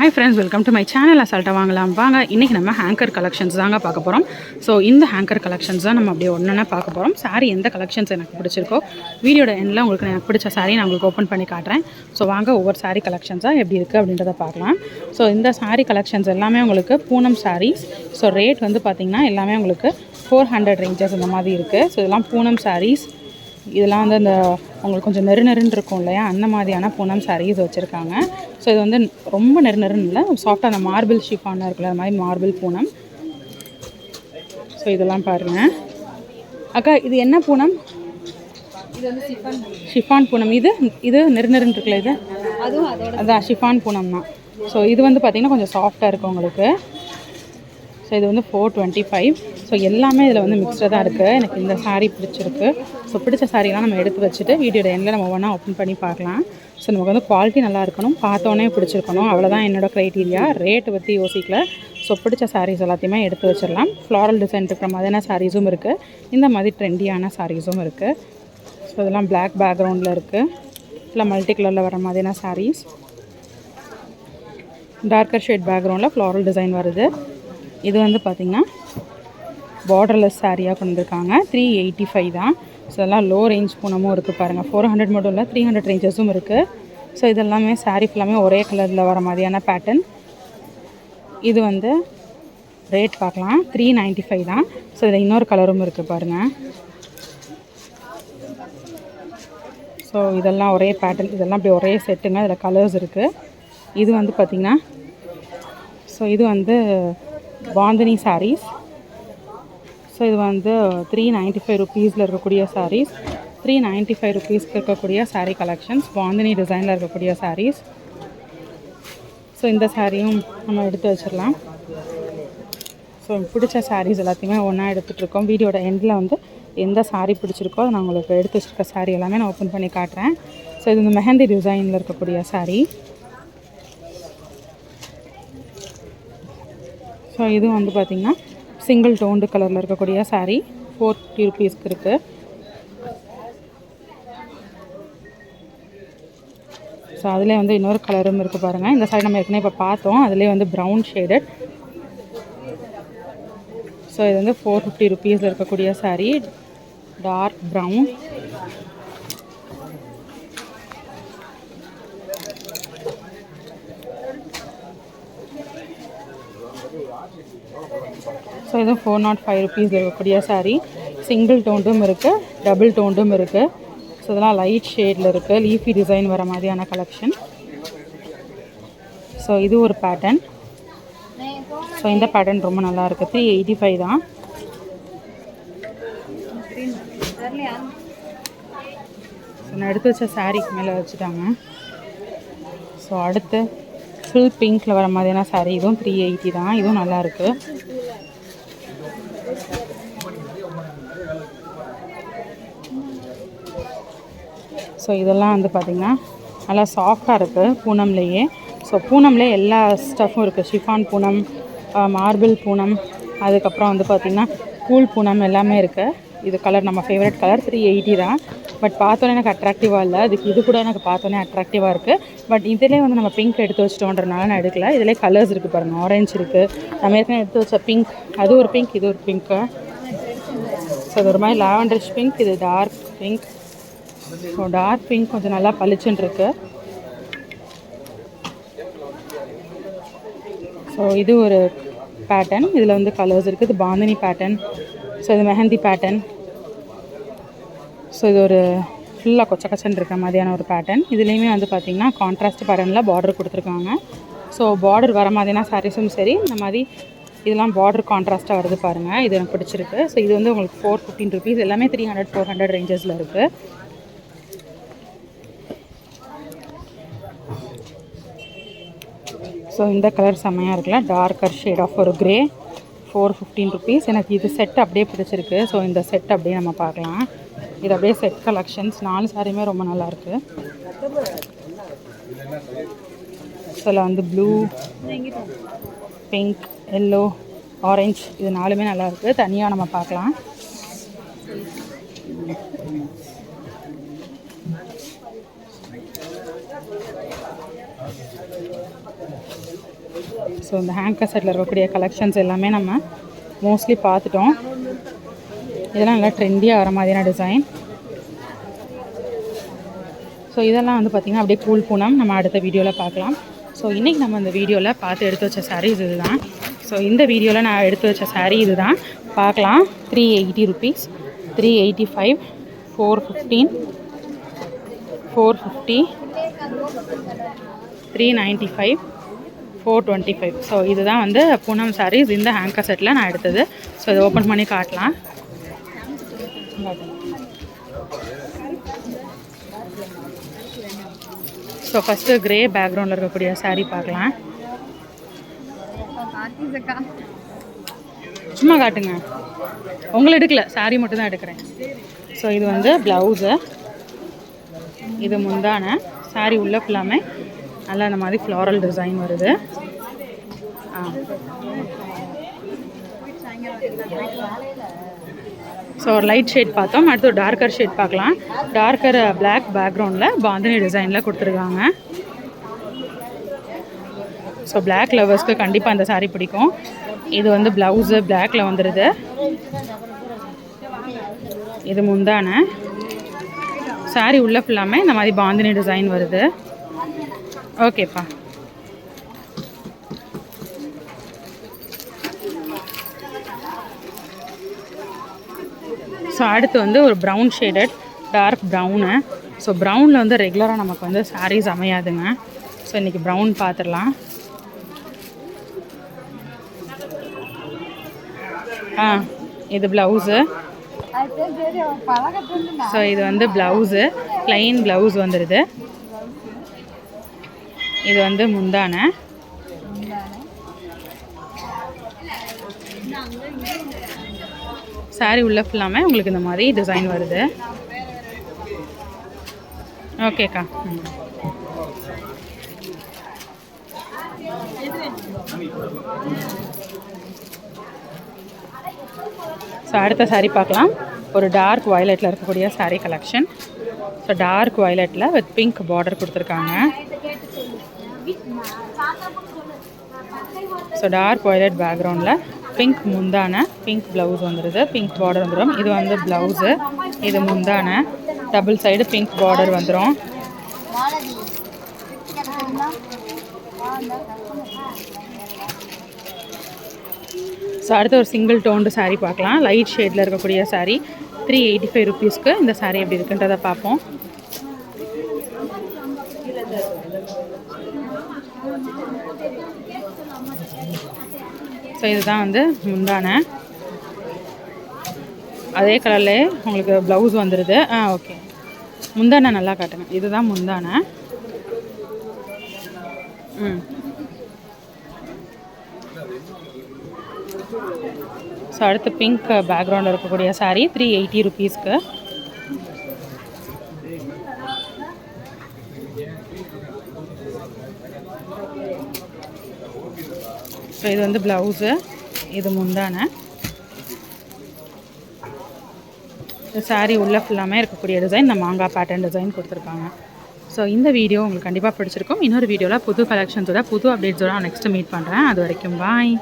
Hi friends welcome to my channel அசால்ட்டாக வாங்கலாம். வாங்க இன்றைக்கி நம்ம ஹேங்கர் கலெக்ஷன்ஸ் தாங்க பார்க்க போகிறோம் ஸோ இந்த ஹேங்கர் கலெக்ஷன்ஸ் தான் நம்ம அப்படியே ஒன்று பார்க்க போகிறோம் சாரீ எந்த கலெக்ஷன்ஸ் எனக்கு பிடிச்சிருக்கோ வீடியோட எண்ணில் உங்களுக்கு எனக்கு பிடிச்ச சாரி நான் உங்களுக்கு ஓப்பன் பண்ணி காட்டுறேன். ஸோ வாங்க ஒவ்வொரு சாரீ கலெக்ஷன்ஸாக எப்படி இருக்குது அப்படின்றத பார்க்கலாம். ஸோ இந்த சாரீ கலெக்ஷன்ஸ் எல்லாமே உங்களுக்கு பூனம் சாரீஸ் ஸோ ரேட் வந்து பார்த்திங்கன்னா எல்லாமே உங்களுக்கு ஃபோர் ஹண்ட்ரட் ரேஞ்சஸ் இந்த மாதிரி இருக்குது ஸோ இதெல்லாம் பூனம் சாரீஸ் இதெல்லாம் வந்து அந்த உங்களுக்கு கொஞ்சம் நெரு நெருன்னு இருக்கும் இல்லையா? அந்த மாதிரியான பூனம் சாரீஸ் வச்சுருக்காங்க. ஸோ இது வந்து ரொம்ப நெரு நெருன்னு இல்லை. சாஃப்டாக அந்த மார்பிள் ஷிஃபான இருக்குல்ல அது மாதிரி மார்பிள் பூனம். ஸோ இதெல்லாம் பாருங்கள் அக்கா இது என்ன பூனம்? ஷிஃபான் பூனம். இது இது நெரு நெருன்னு இருக்குல்ல இது? அதான் ஷிஃபான் பூனம் தான் ஸோ இது வந்து பார்த்திங்கன்னா கொஞ்சம் சாஃப்டாக இருக்கும் உங்களுக்கு. ஸோ இது வந்து ஃபோர் டுவெண்ட்டி ஃபைவ் ஸோ எல்லாமே இதில் வந்து மிக்ஸ்டாக தான் இருக்குது எனக்கு இந்த சாரீ பிடிச்சிருக்கு. ஸோ பிடிச்ச சாரீலாம் நம்ம எடுத்து வச்சுட்டு வீடியோட எண்டில் நம்ம ஒன்றா ஓப்பன் பண்ணி பார்க்கலாம். ஸோ நமக்கு வந்து குவாலிட்டி நல்லா இருக்கணும். பார்த்தோன்னே பிடிச்சிருக்கணும். அவ்வளோதான் என்னோடய க்ரைட்டீரியா ரேட்டு பற்றி யோசிக்கல. ஸோ பிடிச்ச சாரீஸ் எல்லாத்தையுமே எடுத்து வச்சிடலாம். ஃப்ளாரல் டிசைன் இருக்கிற மாதிரியான சாரீஸும் இருக்குது இந்த மாதிரி ட்ரெண்டியான சாரீஸும் இருக்குது ஸோ இதெல்லாம் பிளாக் பேக்ரவுண்டில் இருக்குது இல்லை மல்டி கலரில் வர மாதிரியான சாரீஸ் டார்க்கர் ஷேட் பேக்ரவுண்டில் ஃப்ளாரல் டிசைன் வருது. இது வந்து பார்த்திங்கன்னா பார்டர்லெஸ் சாரியாக கொண்டு வந்திருக்காங்க த்ரீ எயிட்டி ஃபைவ் தான். ஸோ இதெல்லாம் லோ ரேஞ்ச் பூனமும் இருக்குது பாருங்கள் ஃபோர் ஹண்ட்ரட் மட்டும் இல்லை த்ரீ ஹண்ட்ரட் ரேஞ்சஸும் இருக்குது ஸோ இதெல்லாமே சாரீ ஃபுல்லாமே ஒரே கலரில் வர மாதிரியான பேட்டர்ன் இது வந்து ரேட் பார்க்கலாம். த்ரீ நைன்ட்டி ஃபைவ் தான். ஸோ இதில் இன்னொரு கலரும் இருக்குது பாருங்கள் ஸோ இதெல்லாம் ஒரே பேட்டர்ன் இதெல்லாம் அப்படி ஒரே செட்டுங்க இதில் கலர்ஸ் இருக்குது இது வந்து பார்த்திங்கன்னா ஸோ இது வந்து பாந்தினி சாரீஸ் ஸோ இது வந்து த்ரீ நைன்ட்டி ஃபைவ் ருபீஸில் இருக்கக்கூடிய சாரீஸ் த்ரீ நைன்ட்டி ஃபைவ் ருபீஸ்க்கு இருக்கக்கூடிய சாரீ கலெக்ஷன்ஸ் பாந்தினி டிசைனில் இருக்கக்கூடிய சாரீஸ் ஸோ இந்த சாரியும் நம்ம எடுத்து வச்சிடலாம். ஸோ பிடிச்ச சாரீஸ் எல்லாத்தையுமே ஒன்றா எடுத்துகிட்ருக்கோம் வீடியோட எண்டில் வந்து எந்த சாரீ பிடிச்சிருக்கோ அதை நான் உங்களுக்கு எடுத்து வச்சுருக்க சாரீ எல்லாமே நான் ஓப்பன் பண்ணி காட்டுறேன். ஸோ இது இந்த மெஹந்தி டிசைனில் இருக்கக்கூடிய சாரீ ஸோ இது வந்து பார்த்திங்கன்னா சிங்கிள் டோண்டு கலரில் இருக்கக்கூடிய சாரீ ஃபோர் ருபீஸ்க்கு இருக்குது ஸோ அதிலே வந்து இன்னொரு கலரும் இருக்குது பாருங்கள் இந்த சாரி நம்ம ஏற்கனவே இப்போ பார்த்தோம். அதிலே வந்து ப்ரௌன் ஷேடட் ஸோ இது வந்து ஃபோர் ஃபிஃப்டி ருபீஸில் இருக்கக்கூடிய saree டார்க் ப்ரௌன் ஸோ இது ஃபோர் நாட் ஃபைவ் ருபீஸ் இருக்கக்கூடிய saree. சிங்கிள் டோண்டும் இருக்குது டபுள் டோண்டும் இருக்குது ஸோ இதெல்லாம் லைட் ஷேடில் இருக்குது லீஃபி டிசைன் வர மாதிரியான கலெக்ஷன் ஸோ இது ஒரு பேட்டர்ன் ஸோ இந்த பேட்டர்ன் ரொம்ப நல்லா இருக்குது. த்ரீ எயிட்டி ஃபைவ் தான். ஸோ நான் எடுத்து வச்ச சாரீக்கு மேலே வச்சுட்டாங்க. ஸோ அடுத்து ஃபுல் பிங்க்கில் வர மாதிரியான சாரீ இதுவும் த்ரீ எயிட்டி தான். இதுவும் நல்லாயிருக்கு ஸோ இதெல்லாம் வந்து பார்த்திங்கன்னா நல்லா சாஃப்டாக இருக்குது பூனம்லேயே. ஸோ பூனம்லேயே எல்லா ஸ்டஃப்பும் இருக்குது ஷிஃபான் பூனம் மார்பிள் பூனம் அதுக்கப்புறம் வந்து பார்த்திங்கன்னா கூல் பூனம் எல்லாமே இருக்குது இது கலர் நம்ம ஃபேவரட் கலர் த்ரீ எயிட்டி தான். பட் பார்த்தோன்னே எனக்கு அட்ராக்டிவாக இல்லை. அதுக்கு இது கூட எனக்கு பார்த்தோன்னே அட்ராக்டிவாக இருக்குது பட் இதிலே வந்து நம்ம பிங்க் எடுத்து வச்சிட்டோன்றனால நான் எடுக்கல. இதிலே கலர்ஸ் இருக்குது பாருங்கள் ஆரஞ்சு இருக்குது நம்ம ஏற்கனவே எடுத்து வச்ச பிங்க் அது ஒரு பிங்க் இது ஒரு பிங்க்கு ஸோ அது ஒரு மாதிரி லாவெண்டரிஷ் பிங்க் இது dark pink so dark pink கொஞ்சம் நல்லா பளிச்சின்னுருக்கு ஸோ இது ஒரு பேட்டர்ன் இதில் வந்து கலர்ஸ் இருக்குது இது பாந்தினி பேட்டர்ன் ஸோ இது மெஹந்தி பேட்டர்ன் ஸோ இது ஒரு ஃபுல்லாக கொச்ச கச்சன் இருக்க மாதிரியான ஒரு பேட்டர்ன் இதுலேயுமே வந்து பார்த்திங்கன்னா கான்ட்ராஸ்ட் பேட்டர்னில் பார்டர் கொடுத்துருக்காங்க. ஸோ பார்டர் வர மாதிரியான சாரீஸும் சரி இந்த மாதிரி இதெல்லாம் பார்டர் கான்ட்ராஸ்ட்டாக வருது பாருங்கள் இது எனக்கு பிடிச்சிருக்கு. ஸோ இது வந்து உங்களுக்கு ஃபோர் ஃபிஃப்டின் ருபீஸ் எல்லாமே த்ரீ ஹண்ட்ரட் ஃபோர் ஹண்ட்ரட் ரேஞ்சஸில் இருக்குது ஸோ இந்த கலர் செம்மையாக இருக்குல்ல. டார்க்கர் ஷேட் ஆஃப் ஒரு கிரே ஃபோர் ஃபிஃப்டீன் ருபீஸ் எனக்கு இது செட் அப்படியே பிடிச்சிருக்கு. ஸோ இந்த செட் அப்படியே நம்ம பார்க்கலாம். இது அப்படியே செட் கலெக்ஷன்ஸ் நாலு சாரியுமே ரொம்ப நல்லாயிருக்கு ஸோ இதில் வந்து ப்ளூ பிங்க் எல்லோ ஆரஞ்ச் இது நாலுமே நல்லா இருக்கு தனியாக நம்ம பார்க்கலாம். ஸோ இந்த ஹேங்கர் செட்டில் இருக்கக்கூடிய கலெக்ஷன்ஸ் எல்லாமே நம்ம மோஸ்ட்லி பார்த்துட்டோம். இதெல்லாம் நல்லா ட்ரெண்டியாக வர மாதிரியான டிசைன் ஸோ இதெல்லாம் வந்து பார்த்திங்கன்னா அப்படியே கூல் பூனம். நம்ம அடுத்த வீடியோவில் பார்க்கலாம். ஸோ இன்றைக்கி நம்ம இந்த வீடியோவில் பார்த்து எடுத்து வச்ச சாரீஸ் இதுதான். ஸோ இந்த வீடியோவில் நான் எடுத்து வச்ச saree இதுதான். பார்க்கலாம். Three eighty rupees three eighty five four fifteen four fifty three ninety five four twenty five so இதுதான் வந்து பூனம் சாரீஸ் இந்த ஹேங்கர் செட்டில் நான் எடுத்தது. ஸோ இதை ஓப்பன் பண்ணி காட்டலாம். ஸோ ஃபஸ்ட்டு கிரே பேக்ரவுண்டில் இருக்கக்கூடிய சாரீ பார்க்கலாம். சும்மா காட்டுங்க. உங்களை எடுக்கல. saree மட்டும் தான் எடுக்கிறேன். ஸோ இது வந்து ப்ளவுஸு இது முந்தான. saree உள்ள ஃபுல்லாமே நல்லா இந்த மாதிரி ஃப்ளாரல் டிசைன் வருது. ஆ. ஸோ ஒரு லைட் ஷேட் பார்த்தோம். அடுத்து ஒரு டார்க்கர் ஷேட் பார்க்கலாம். டார்க்கர் பிளாக் பேக்ரவுண்டில் பாந்தினி டிசைனில் கொடுத்துருக்காங்க. ஸோ பிளாக் லவர்ஸ்க்கு கண்டிப்பாக அந்த சாரீ பிடிக்கும். இது வந்து ப்ளவுஸு பிளாக்ல வந்துடுது இது முந்தான. Saree உள்ள ஃபுல்லாமே இந்த மாதிரி பாந்தினி டிசைன் வருது. ஓகேப்பா ஸோ அடுத்து வந்து ஒரு brown shaded dark brown so ப்ரௌனில் வந்து ரெகுலராக நமக்கு வந்து சாரீஸ் அமையாதுங்க. ஸோ இன்றைக்கி ப்ரௌன் பார்த்துடலாம் ஆ இது ப்ளவுஸு ஸோ இது வந்து ப்ளவுஸு plain ப்ளவுஸ் வந்துடுது இது வந்து முந்தானை. சாரீ உள்ள ஃபுல்லாமே உங்களுக்கு இந்த மாதிரி டிசைன் வருது. ஓகேக்கா ம் ஸோ அடுத்த சாரீ பார்க்கலாம். ஒரு டார்க் வயலட்டில் இருக்கக்கூடிய சாரீ கலெக்ஷன் ஸோ டார்க் வயலட்டில் வித் பிங்க் பார்டர் கொடுத்துருக்காங்க. ஸோ டார்க் வயலட் பேக்ரவுண்டில் பிங்க் முந்தான பிங்க் ப்ளவுஸ் வந்துடுது பிங்க் பார்டர் வந்துடும் இது வந்து ப்ளவுஸு இது முந்தான. டபுள் சைடு பிங்க் பார்டர் வந்துடும் ஸோ அடுத்து ஒரு சிங்கிள் டோன்டு சாரீ பார்க்கலாம். லைட் ஷேடில் இருக்கக்கூடிய சாரீ த்ரீ எயிட்டி ஃபைவ் ருபீஸ்க்கு இந்த சாரீ எப்படி இருக்குன்றதை பார்ப்போம். ஸோ இதுதான் வந்து முந்தானை. அதே கலர்லேயே உங்களுக்கு ப்ளவுஸ் வந்துடுது ஆ ஓகே முந்தானை நல்லா காட்டுங்க. இதுதான் முந்தானை. ம். ஸோ அடுத்து பிங்க் பேக்ரவுண்டில் இருக்கக்கூடிய சாரீ த்ரீ எயிட்டி ருபீஸ்க்கு ஸோ இது வந்து ப்ளவுஸு இது முந்தான. இந்த உள்ளே ஃபுல்லாமே இருக்கக்கூடிய டிசைன் இந்த மாங்காய் பேட்டர்ன் டிசைன் கொடுத்துருக்காங்க. ஸோ இந்த வீடியோ உங்களுக்கு கண்டிப்பாக பிடிச்சிருக்கும். இன்னொரு வீடியோவில் புது கலெக்ஷன்ஸோட புது அப்டேட்ஸோட நெக்ஸ்ட்டு மீட் பண்ணுறேன் அது வரைக்கும் பாய்